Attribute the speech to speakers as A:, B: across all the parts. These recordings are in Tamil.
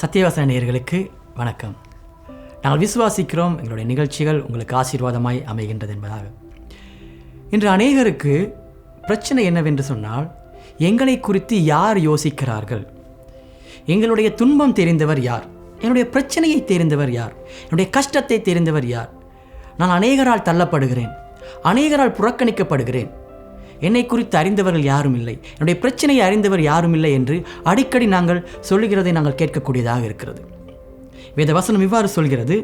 A: சத்தியவாசன நேயர்களுக்கு வணக்கம். நாங்கள் விசுவாசிக்கிறோம் எங்களுடைய நிகழ்ச்சிகள் உங்களுக்கு ஆசீர்வாதமாய் அமைகின்றது என்பதாக. இன்று அநேகருக்கு பிரச்சனை என்னவென்று சொன்னால் எங்களை குறித்து யார் யோசிக்கிறார்கள்? எங்களுடைய துன்பம் தெரிந்தவர் யார்? என்னுடைய பிரச்சனையை தெரிந்தவர் யார்? என்னுடைய கஷ்டத்தை தெரிந்தவர் யார்? நான் அநேகரால் தள்ளப்படுகிறேன் அநேகரால் புறக்கணிக்கப்படுகிறேன் என்னை குறித்து அறிந்தவர்கள் யாரும் இல்லை. என்னுடைய பிரச்சனையை அறிந்தவர் யாரும் இல்லை என்று அடிக்கடி நாங்கள் சொல்லுகிறதை நாங்கள் கேட்கக்கூடியதாக இருக்கிறது. வேத வசனம் இவ்வாறு சொல்கிறது.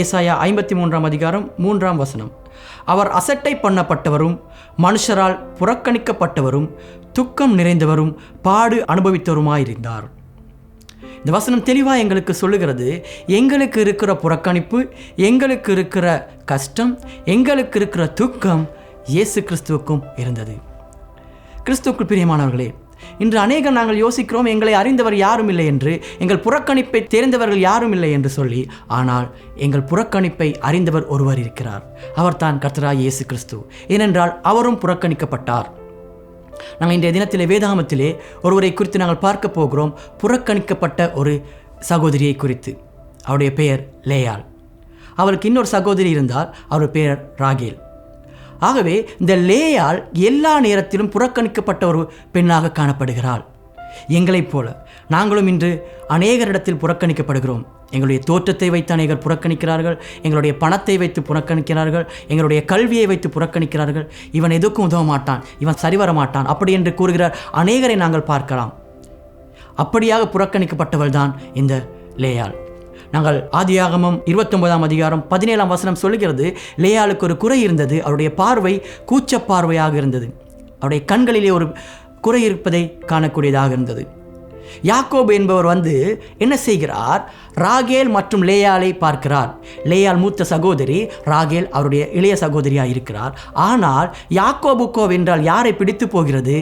A: ஏசாயா ஐம்பத்தி மூன்றாம் அதிகாரம் மூன்றாம் வசனம். அவர் அசட்டை பண்ணப்பட்டவரும் மனுஷரால் புறக்கணிக்கப்பட்டவரும் துக்கம் நிறைந்தவரும் பாடு அனுபவித்தவருமாயிருந்தார். இந்த வசனம் தெளிவாக எங்களுக்கு சொல்லுகிறது. எங்களுக்கு இருக்கிற புறக்கணிப்பு எங்களுக்கு இருக்கிற கஷ்டம் எங்களுக்கு இருக்கிற துக்கம் இயேசு கிறிஸ்துவுக்கும் இருந்தது. கிறிஸ்துவுக்குள் பிரியமானவர்களே இன்று அநேகம் நாங்கள் யோசிக்கிறோம் எங்களை அறிந்தவர் யாரும் இல்லை என்று எங்கள் புறக்கணிப்பை தெரிந்தவர்கள் யாரும் இல்லை என்று சொல்லி ஆனால் எங்கள் புறக்கணிப்பை அறிந்தவர் ஒருவர் இருக்கிறார். அவர்தான் கர்த்தராய் இயேசு கிறிஸ்து. ஏனென்றால் அவரும் புறக்கணிக்கப்பட்டார். நாங்கள் இன்றைய தினத்திலே வேதாகமத்திலே ஒருவரை குறித்து நாங்கள் பார்க்க போகிறோம். புறக்கணிக்கப்பட்ட ஒரு சகோதரியை குறித்து. அவருடைய பெயர் லேயாள். அவருக்கு இன்னொரு சகோதரி இருந்தால் அவர் பெயர் ராகேல். ஆகவே இந்த லேயால் எல்லா நேரத்திலும் புறக்கணிக்கப்பட்ட ஒரு பெண்ணாக காணப்படுகிறாள். எங்களைப் போல நாங்களும் இன்று அநேகரிடத்தில் புறக்கணிக்கப்படுகிறோம். எங்களுடைய தோற்றத்தை வைத்து அநேகர் புறக்கணிக்கிறார்கள் எங்களுடைய பணத்தை வைத்து புறக்கணிக்கிறார்கள் எங்களுடைய கல்வியை வைத்து புறக்கணிக்கிறார்கள். இவன் எதுக்கும் உதவ மாட்டான் இவன் சரிவர மாட்டான் அப்படி என்று கூறுகிறார் அநேகரை நாங்கள் பார்க்கலாம். அப்படியாக புறக்கணிக்கப்பட்டவள் தான் இந்த லேயாள். நாங்கள் ஆதியாகமம் இருபத்தொன்பதாம் அதிகாரம் பதினேழாம் வசனம் சொல்லுகிறது லேயாளுக்கு ஒரு குறை இருந்தது அவருடைய பார்வை கூச்ச பார்வையாக இருந்தது. அவருடைய கண்களிலே ஒரு குறை இருப்பதை காணக்கூடியதாக இருந்தது. யாக்கோபு என்பவர் வந்து என்ன செய்கிறார்? ராகேல் மற்றும் லேயாலை பார்க்கிறார். லேயால் மூத்த சகோதரி ராகேல் அவருடைய இளைய சகோதரியாக இருக்கிறார். ஆனால் யாக்கோபுக்கோ என்றால் யாரை பிடித்து போகிறது?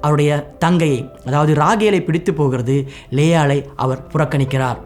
A: அவருடைய தங்கையை அதாவது ராகேலை பிடித்து போகிறது. லேயாலை அவர் புறக்கணிக்கிறார்.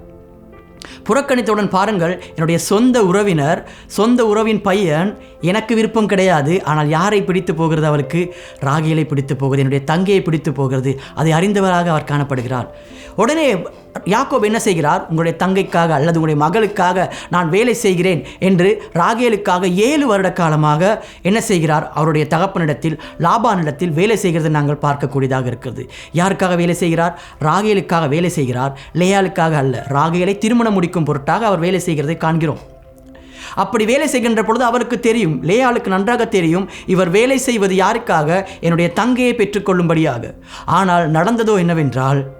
A: புறக்கணித்தவுடன் பாருங்கள் என்னுடைய சொந்த உறவினர் சொந்த உறவின் பையன் எனக்கு விருப்பம் கிடையாது. ஆனால் யாரை பிடித்து போகிறது? அவருக்கு ராகியலை பிடித்து போகிறது என்னுடைய தங்கையை பிடித்து போகிறது. அதை அறிந்தவராக அவர் காணப்படுகிறார். உடனே யாக்கோப் என்ன செய்கிறார்? உங்களுடைய தங்கைக்காக அல்லது உங்களுடைய மகளுக்காக நான் வேலை செய்கிறேன் என்று ராகேலுக்காக ஏழு வருட காலமாக என்ன செய்கிறார்? அவருடைய தகப்பனிடத்தில் லாபானிடத்தில் வேலை செய்கிறது நாங்கள் பார்க்கக்கூடியதாக இருக்கிறது. யாருக்காக வேலை செய்கிறார்? ராகேலுக்காக வேலை செய்கிறார். லேயாளுக்காக அல்ல. ராகேலை திருமணம் முடிக்கும் பொருட்டாக அவர் வேலை செய்கிறதை காண்கிறோம். அப்படி வேலை செய்கின்ற பொழுது அவருக்கு தெரியும் லேயாளுக்கு நன்றாக தெரியும் இவர் வேலை செய்வது யாருக்காக? என்னுடைய தங்கையை பெற்றுக்கொள்ளும்படியாக. ஆனால் நடந்ததோ என்னவென்றால்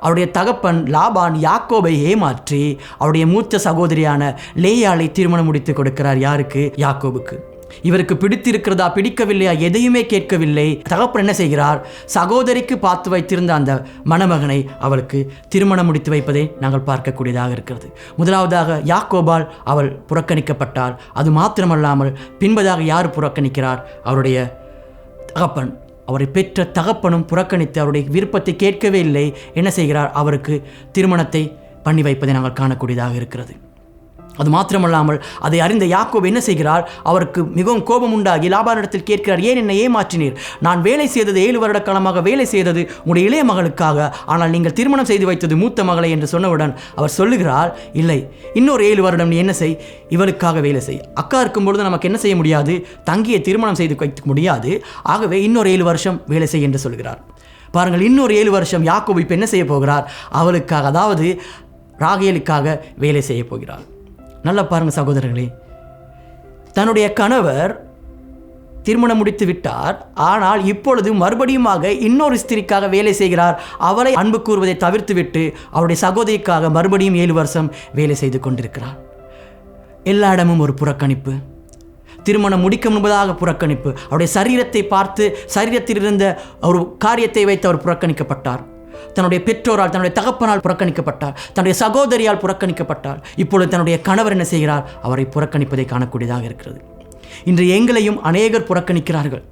A: அவருடைய தகப்பன் லாபான் யாக்கோபை ஏமாற்றி அவருடைய மூத்த சகோதரியான லேயாளை திருமணம் முடித்து கொடுக்கிறார் யாருக்கு? யாக்கோபுக்கு. இவருக்கு பிடித்திருக்கிறதா பிடிக்கவில்லையா எதையுமே கேட்கவில்லை. தகப்பன் என்ன செய்கிறார்? சகோதரிக்கு பார்த்து வைத்திருந்த அந்த மணமகனை அவளுக்கு திருமணம் முடித்து வைப்பதை நாங்கள் பார்க்கக்கூடியதாக இருக்கிறது. முதலாவதாக யாக்கோபால் அவள் புறக்கணிக்கப்பட்டாள். அது மாத்திரமல்லாமல் பின்பதாக யார் புறக்கணிக்கிறார்? அவருடைய தகப்பன். அவரை பெற்ற தகப்பனும் புறக்கணித்து அவருடைய விருப்பத்தை கேட்கவே இல்லை. என்ன செய்கிறார்? அவருக்கு திருமணத்தை பண்ணி வைப்பதை நாங்கள் காணக்கூடியதாக இருக்கிறது. அது மாத்திரமல்லாமல் அதை அறிந்த யாக்கோப் என்ன செய்கிறார்? அவருக்கு மிகவும் கோபம் உண்டாகி லாபானிடத்தில் கேட்கிறார் ஏன் என்னை ஏமாற்றினீர்? நான் வேலை செய்தது ஏழு வருட காலமாக வேலை செய்தது உங்களுடைய இளைய மகளுக்காக. ஆனால் நீங்கள் திருமணம் செய்து வைத்தது மூத்த மகளை என்று சொன்னவுடன் அவர் சொல்லுகிறார் இல்லை இன்னொரு ஏழு வருடம் நீ என்ன செய்? இவளுக்காக வேலை செய். அக்கா இருக்கும்பொழுது நமக்கு என்ன செய்ய முடியாது? தங்கியை திருமணம் செய்து வைக்க முடியாது. ஆகவே இன்னொரு ஏழு வருஷம் வேலை செய் என்று சொல்கிறார். பாருங்கள் இன்னொரு ஏழு வருஷம் யாக்கோபு இப்போ என்ன செய்ய போகிறார்? அவளுக்காக அதாவது ராகேலுக்காக வேலை செய்ய போகிறார். நல்லா பாருங்கள் சகோதரர்களே. தன்னுடைய கணவர் திருமணம் முடித்து விட்டார். ஆனால் இப்பொழுது மறுபடியுமாக இன்னொரு ஸ்திரிக்காக வேலை செய்கிறார். அவரை அன்பு கூறுவதை தவிர்த்துவிட்டு அவருடைய சகோதரிக்காக மறுபடியும் ஏழு வருஷம் வேலை செய்து கொண்டிருக்கிறார். எல்லா இடமும் ஒரு புறக்கணிப்பு. திருமணம் முடிக்க முன்பதாக புறக்கணிப்பு. அவருடைய சரீரத்தை பார்த்து சரீரத்தில் இருந்த ஒரு காரியத்தை வைத்து அவர் புறக்கணிக்கப்பட்டார். தன்னுடைய பெற்றோரால் தன்னுடைய தகப்பனால் புறக்கணிக்கப்பட்டார். தன்னுடைய சகோதரியால் புறக்கணிக்கப்பட்டார். இப்பொழுது தன்னுடைய கணவர் என்ன செய்கிறார்? அவரை புறக்கணிப்பதை காணக்கூடியதாக இருக்கிறது. இன்று எங்களையும் அநேகர் புறக்கணிக்கிறார்கள்.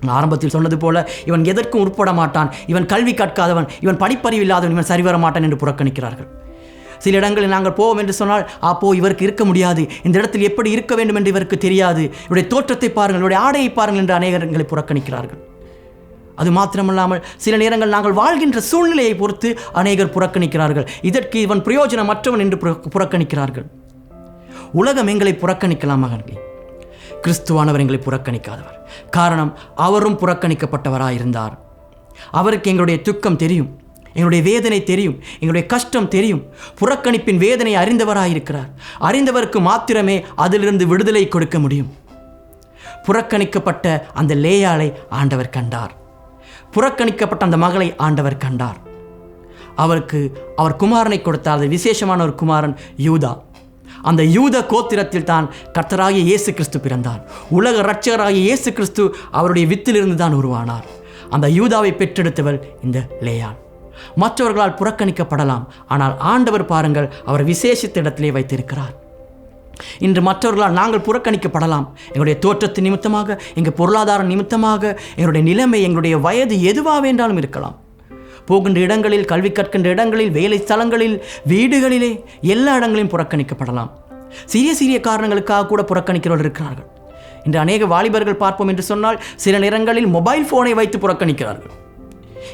A: நான் ஆரம்பத்தில் சொன்னது போல இவன் எதற்கும் உட்பட மாட்டான். இவன் கல்வி கற்காதவன். இவன் படிப்பறிவு இல்லாதவன். இவன் சரிவர மாட்டான் என்று புறக்கணிக்கிறார்கள். சில இடங்களில் நாங்கள் போவோம் என்று சொன்னால் அப்போ இவருக்கு இருக்க முடியாது. இந்த இடத்தில் எப்படி இருக்க வேண்டும் என்று இவருக்கு தெரியாது. இவருடைய தோற்றத்தை பாருங்கள். இவருடைய ஆடையை பாருங்கள் என்று அநேகர் எங்களை புறக்கணிக்கிறார்கள். அது மாத்திரமல்லாமல் சில நேரங்கள் நாங்கள் வாழ்கின்ற சூழ்நிலையை பொறுத்து அநேகர் புறக்கணிக்கிறார்கள். இதற்கு இவன் பிரயோஜனமற்றவன் என்று புற- புறக்கணிக்கிறார்கள். உலகம் எங்களை புறக்கணிக்கலாம் மகன்களே. கிறிஸ்துவானவர் எங்களை புறக்கணிக்காதவர். காரணம் அவரும் புறக்கணிக்கப்பட்டவராயிருந்தார். அவருக்கு எங்களுடைய துக்கம் தெரியும். எங்களுடைய வேதனை தெரியும். எங்களுடைய கஷ்டம் தெரியும். புறக்கணிப்பின் வேதனை அறிந்தவராயிருக்கிறார். அறிந்தவருக்கு மாத்திரமே அதிலிருந்து விடுதலை கொடுக்க முடியும். புறக்கணிக்கப்பட்ட அந்த லேயாளை ஆண்டவர் கண்டார். புறக்கணிக்கப்பட்ட அந்த மகளை ஆண்டவர் கண்டார். அவருக்கு அவர் குமாரனை கொடுத்தார். அது விசேஷமான ஒரு குமாரன் யூதா. அந்த யூத கோத்திரத்தில் தான் கர்த்தராகிய இயேசு கிறிஸ்து பிறந்தார். உலக இரட்சகராகிய இயேசு கிறிஸ்து அவருடைய வித்திலிருந்து தான் உருவானார். அந்த யூதாவை பெற்றெடுத்தவள் இந்த லேயாள் மற்றவர்களால் புறக்கணிக்கப்படலாம். ஆனால் ஆண்டவர் பாருங்கள் அவர் விசேஷத்த இடத்திலே வைத்திருக்கிறார். இன்று மற்றவர்களால் நாங்கள் புறக்கணிக்கப்படலாம். எங்களுடைய தோற்றத்து நிமித்தமாக எங்கள் பொருளாதார நிமித்தமாக எங்களுடைய நிலைமை எங்களுடைய வயது எதுவாக வேண்டாலும் இருக்கலாம். போகின்ற இடங்களில் கல்வி கற்கின்ற இடங்களில் வேலை ஸ்தலங்களில் வீடுகளிலே எல்லா இடங்களிலும் புறக்கணிக்கப்படலாம். சிறிய சிறிய காரணங்களுக்காக கூட புறக்கணிக்கிறவர்கள் இருக்கிறார்கள். இன்று அநேக வாலிபர்கள் பார்ப்போம் என்று சொன்னால் சில நேரங்களில் மொபைல் ஃபோனை வைத்து புறக்கணிக்கிறார்கள்.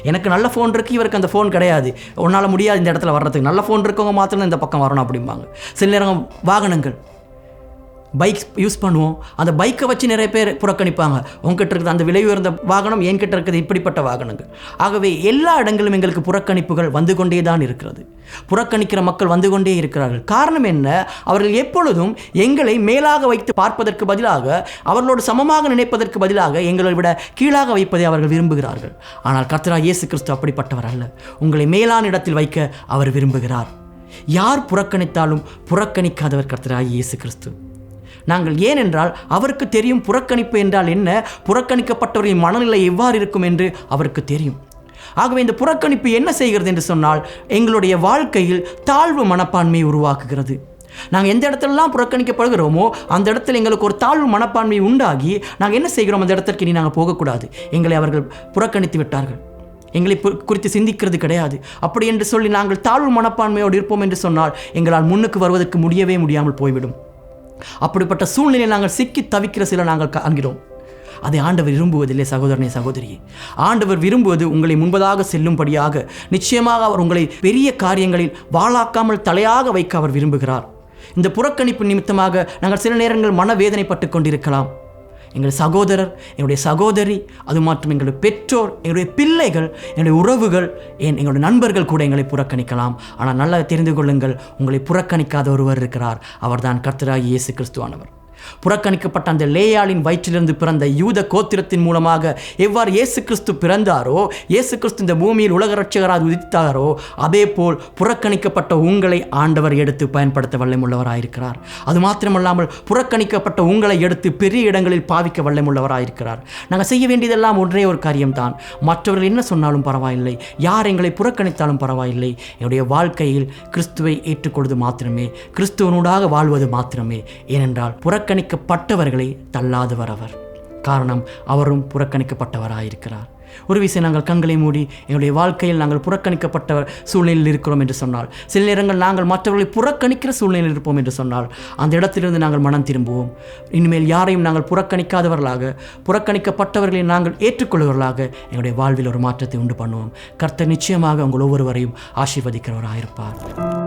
A: எனக்கு நல்ல ஃபோன் இருக்குது இவருக்கு அந்த ஃபோன் கிடையாது. உன்னால் முடியாது இந்த இடத்துல வர்றதுக்கு. நல்ல ஃபோன் இருக்கவங்க மாத்திரம் இந்த பக்கம் வரணும் அப்படிம்பாங்க. சில நேரம் வாகனங்கள் பைக் யூஸ் பண்ணுவோம். அந்த பைக்கை வச்சு நிறைய பேர் புறக்கணிப்பாங்க. உங்ககிட்ட இருக்குது அந்த விலை உயர்ந்த வாகனம் என்கிட்ட இருக்குது இப்படிப்பட்ட வாகனங்கள். ஆகவே எல்லா இடங்களிலும் எங்களுக்கு புறக்கணிப்புகள் வந்து கொண்டே தான் இருக்கிறது. புறக்கணிக்கிற மக்கள் வந்து கொண்டே இருக்கிறார்கள். காரணம் என்ன? அவர்கள் எப்பொழுதும் எங்களை மேலாக வைத்து பார்ப்பதற்கு பதிலாக அவர்களோடு சமமாக நினைப்பதற்கு பதிலாக எங்களை விட கீழாக வைப்பதை அவர்கள் விரும்புகிறார்கள். ஆனால் கர்த்தரா இயேசு கிறிஸ்து அப்படிப்பட்டவர் அல்ல. உங்களை மேலான இடத்தில் வைக்க அவர் விரும்புகிறார். யார் புறக்கணித்தாலும் புறக்கணிக்காதவர் கர்த்தராகி இயேசு கிறிஸ்து நாங்கள் ஏனென்றால் அவருக்கு தெரியும் புறக்கணிப்பு என்றால் என்ன? புறக்கணிக்கப்பட்டவரின் மனநிலை எவ்வாறு இருக்கும் என்று அவருக்கு தெரியும். ஆகவே இந்த புறக்கணிப்பு என்ன செய்கிறது என்று சொன்னால் எங்களுடைய வாழ்க்கையில் தாழ்வு மனப்பான்மையை உருவாக்குகிறது. நாங்கள் எந்த இடத்துலலாம் புறக்கணிக்கப்படுகிறோமோ அந்த இடத்துல எங்களுக்கு ஒரு தாழ்வு மனப்பான்மை உண்டாகி நாங்கள் என்ன செய்கிறோம் அந்த இடத்திற்கு இனி நாங்கள் போகக்கூடாது. எங்களை அவர்கள் புறக்கணித்து விட்டார்கள். எங்களை குறித்து சிந்திக்கிறது கிடையாது. அப்படி என்று சொல்லி நாங்கள் தாழ்வு மனப்பான்மையோடு இருப்போம் என்று சொன்னால் எங்களால் முன்னுக்கு வருவதற்கு முடியவே முடியாமல் போய்விடும். அப்படிப்பட்ட சூழ்நிலையை நாங்கள் சிக்கி தவிக்கிற சில நாங்கள் காண்கிறோம் அதை ஆண்டவர் விரும்புவதில்லை சகோதரனே சகோதரியே. ஆண்டவர் விரும்புவது உங்களை முன்பதாக செல்லும்படியாக நிச்சயமாக அவர் உங்களை பெரிய காரியங்களில் வாழாக்காமல் தலையாக வைக்க அவர் விரும்புகிறார். இந்த புறக்கணிப்பு நிமித்தமாக நாங்கள் சில நேரங்கள் மனவேதனைப்பட்டு கொண்டிருக்கலாம். எங்கள் சகோதரர் எங்களுடைய சகோதரி அது மற்றும் எங்களுடைய பெற்றோர் எங்களுடைய பிள்ளைகள் என்னுடைய உறவுகள் என் எங்களுடைய நண்பர்கள் கூட எங்களை புறக்கணிக்கலாம். ஆனால் நல்லா தெரிந்து கொள்ளுங்கள் உங்களை புறக்கணிக்காத ஒருவர் இருக்கிறார். அவர்தான் கர்த்தராகி இயேசு கிறிஸ்துவானவர். புறக்கணிக்கப்பட்ட அந்த லேயாளின் வயிற்றிலிருந்து பிறந்த யூத கோத்திரத்தின் மூலமாக எவ்வாறு இயேசு கிறிஸ்து பிறந்தாரோ இயேசு கிறிஸ்து இந்த பூமியில் உலக ரட்சகராக உதித்தாரோ அதே போல் புறக்கணிக்கப்பட்ட உங்களை ஆண்டவர் எடுத்து பயன்படுத்த வல்லமுள்ளவராயிருக்கிறார். அது மாத்திரமல்லாமல் புறக்கணிக்கப்பட்ட உங்களை எடுத்து பெரிய இடங்களில் பாவிக்க வல்லமுள்ளவராயிருக்கிறார். நாங்கள் செய்ய வேண்டியதெல்லாம் ஒன்றே ஒரு காரியம்தான். மற்றவர்கள் என்ன சொன்னாலும் பரவாயில்லை. யார் எங்களை புறக்கணித்தாலும் பரவாயில்லை. என்னுடைய வாழ்க்கையில் கிறிஸ்துவை ஏற்றுக்கொள்வது மாத்திரமே. கிறிஸ்துவனூடாக வாழ்வது மாத்திரமே. ஏனென்றால் புறக்க புறக்கணிக்கப்பட்டவர்களை தள்ளாதவர் அவர் காரணம் அவரும் புறக்கணிக்கப்பட்டவராயிருக்கிறார். ஒரு விஷயம் நாங்கள் கண்களை மூடி எங்களுடைய வாழ்க்கையில் நாங்கள் புறக்கணிக்கப்பட்ட சூழ்நிலையில் இருக்கிறோம் என்று சொன்னால் சில நேரங்கள் நாங்கள் மற்றவர்களை புறக்கணிக்கிற சூழ்நிலையில் இருப்போம் என்று சொன்னால் அந்த இடத்திலிருந்து நாங்கள் மனம் திரும்புவோம். இனிமேல் யாரையும் நாங்கள் புறக்கணிக்காதவர்களாக புறக்கணிக்கப்பட்டவர்களை நாங்கள் ஏற்றுக்கொள்வர்களாக எங்களுடைய வாழ்வில் ஒரு மாற்றத்தை உண்டு பண்ணுவோம். கர்த்தர் நிச்சயமாக உங்கள் ஒவ்வொருவரையும் ஆசீர்வதிக்கிறவராக இருப்பார்